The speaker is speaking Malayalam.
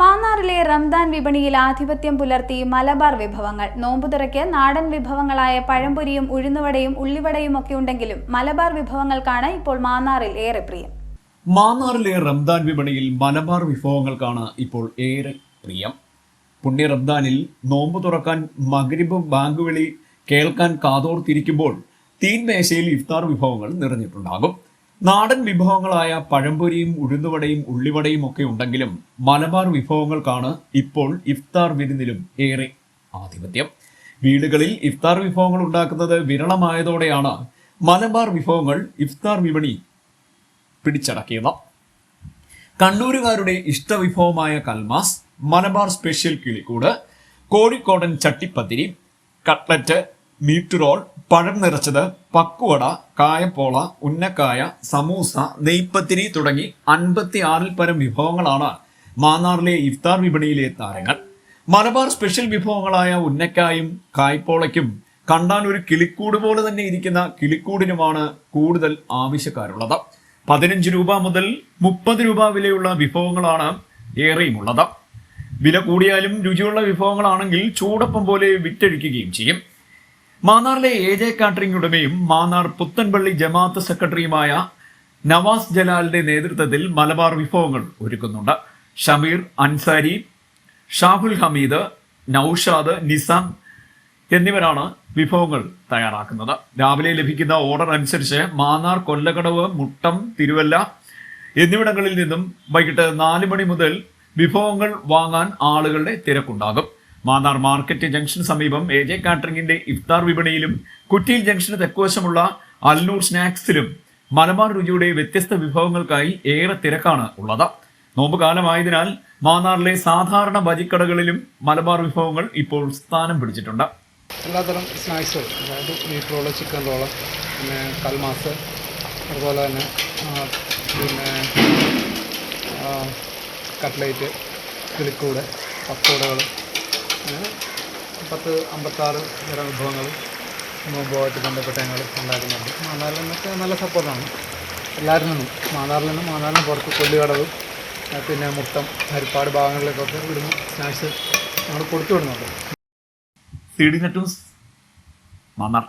മാന്നാറിലെ റംദാൻ വിപണിയിൽ ആധിപത്യം പുലർത്തി മലബാർ വിഭവങ്ങൾ. നോമ്പുതുറയ്ക്ക് നാടൻ വിഭവങ്ങളായ പഴംപൊരിയും ഉഴുന്നുവടയും ഉള്ളിവടയും ഒക്കെ ഉണ്ടെങ്കിലും മലബാർ വിഭവങ്ങൾക്കാണ് ഇപ്പോൾ മാന്നാറിൽ ഏറെ പ്രിയം. മാന്നാറിലെ റംദാൻ വിപണിയിൽ മലബാർ വിഭവങ്ങൾക്കാണ് ഇപ്പോൾ ഏറെ പ്രിയം. പുണ്യ റംദാനിൽ നോമ്പ് തുറക്കാൻ മകരിബ് ബാങ്ക് വിളി കേൾക്കാൻ കാതോർത്തിരിക്കുമ്പോൾ തീൻമേശയിൽ ഇഫ്താർ വിഭവങ്ങൾ നിറഞ്ഞിട്ടുണ്ടാകും. നാടൻ വിഭവങ്ങളായ പഴംപൊരിയും ഉഴുന്നുവടയും ഉള്ളിവടയും ഒക്കെ ഉണ്ടെങ്കിലും മലബാർ വിഭവങ്ങൾക്കാണ് ഇപ്പോൾ ഇഫ്താർ വിരുന്നിലും ഏറെ ആധിപത്യം. വീടുകളിൽ ഇഫ്താർ വിഭവങ്ങൾ ഉണ്ടാക്കുന്നത് വിരളമായതോടെയാണ് മലബാർ വിഭവങ്ങൾ ഇഫ്താർ വിപണി പിടിച്ചടക്കിയത്. കണ്ണൂരുകാരുടെ ഇഷ്ടവിഭവമായ കൽമാസ് മലബാർ സ്പെഷ്യൽ കിളിക്കൂട് കോഴിക്കോടൻ ചട്ടിപ്പത്തിരി കട്ട്ലറ്റ് മീറ്റ് റോൾ പഴം നിറച്ചത് പക്കുവട കായപ്പോള ഉന്നക്കായ സമൂസ നെയ്പ്പത്തിരി തുടങ്ങി അൻപത്തി ആറിൽ പരം വിഭവങ്ങളാണ് മാന്നാറിലെ ഇഫ്താർ വിപണിയിലെ താരങ്ങൾ. മലബാർ സ്പെഷ്യൽ വിഭവങ്ങളായ ഉന്നക്കായും കായ്പോളയ്ക്കും കണ്ടാൻ ഒരു കിളിക്കൂട് പോലെ തന്നെ ഇരിക്കുന്ന കിളിക്കൂടിനുമാണ് കൂടുതൽ ആവശ്യക്കാരുള്ളത്. പതിനഞ്ച് രൂപ മുതൽ മുപ്പത് രൂപ വിലയുള്ള വിഭവങ്ങളാണ് ഏറെയുമുള്ളത്. വില കൂടിയാലും രുചിയുള്ള വിഭവങ്ങളാണെങ്കിൽ ചൂടപ്പം പോലെ വിറ്റഴിക്കുകയും ചെയ്യും. മാന്നാറിലെ എ ജെ കാറ്ററിംഗ് ഉടമയും മാന്നാർ പുത്തൻപള്ളി ജമാഅത്ത് സെക്രട്ടറിയുമായ നവാസ് ജലാലിന്റെ നേതൃത്വത്തിൽ മലബാർ വിഭവങ്ങൾ ഒരുക്കുന്നുണ്ട്. ഷമീർ അൻസാരി ഷാഹുൽ ഹമീദ് നൌഷാദ് നിസാം എന്നിവരാണ് വിഭവങ്ങൾ തയ്യാറാക്കുന്നത്. രാവിലെ ലഭിക്കുന്ന ഓർഡർ അനുസരിച്ച് മാന്നാർ കൊല്ലകടവ് മുട്ടം തിരുവല്ല എന്നിവിടങ്ങളിൽ നിന്നും വൈകിട്ട് നാല് മണി മുതൽ വിഭവങ്ങൾ വാങ്ങാൻ ആളുകളുടെ തിരക്കുണ്ടാകും. മാന്നാർ മാർക്കറ്റ് ജംഗ്ഷന് സമീപം എ ജെ കാറ്ററിംഗിന്റെ ഇഫ്താർ വിപണിയിലും കുറ്റിയിൽ ജംഗ്ഷന് തെക്കുവശമുള്ള അൽനൂർ സ്നാക്സിലും മലബാർ രുചിയുടെ വ്യത്യസ്ത വിഭവങ്ങൾക്കായി ഏറെ തിരക്കാണ് ഉള്ളത്. നോമ്പ് കാലമായതിനാൽ മാന്നാറിലെ സാധാരണ ബജിക്കടകളിലും മലബാർ വിഭവങ്ങൾ ഇപ്പോൾ സ്ഥാനം പിടിച്ചിട്ടുണ്ട്. എല്ലാത്തരം സ്നാക്സുകൾ അതായത് മീറ്റ് റോൾ ചിക്കൻ റോൾ പിന്നെ കൽമാസ് അതുപോലെ തന്നെ പിന്നെ കട്ട്ലേറ്റ് കിളിക്കൂട് പക്കോടകൾ പത്ത് അമ്പത്താറ് തരം വിഭവങ്ങൾ നോമ്പുമായിട്ട് ബന്ധപ്പെട്ട് ഞങ്ങൾ ഉണ്ടാക്കുന്നുണ്ട്. മാന്നാറിൽ നിന്നൊക്കെ നല്ല സപ്പോർട്ടാണ്. എല്ലാവരിൽ നിന്നും. മാന്നാറിൽ നിന്നും മാന്നാറിന് പുറത്ത് കൊല്ലുകടവ് പിന്നെ മുട്ടം ഹരിപ്പാട് ഭാഗങ്ങളിലേക്കൊക്കെ ഇവിടുന്ന് സ്നാക്സ് ഞങ്ങൾ കൊടുത്തു വിടുന്നുണ്ട്. C D net Mannar.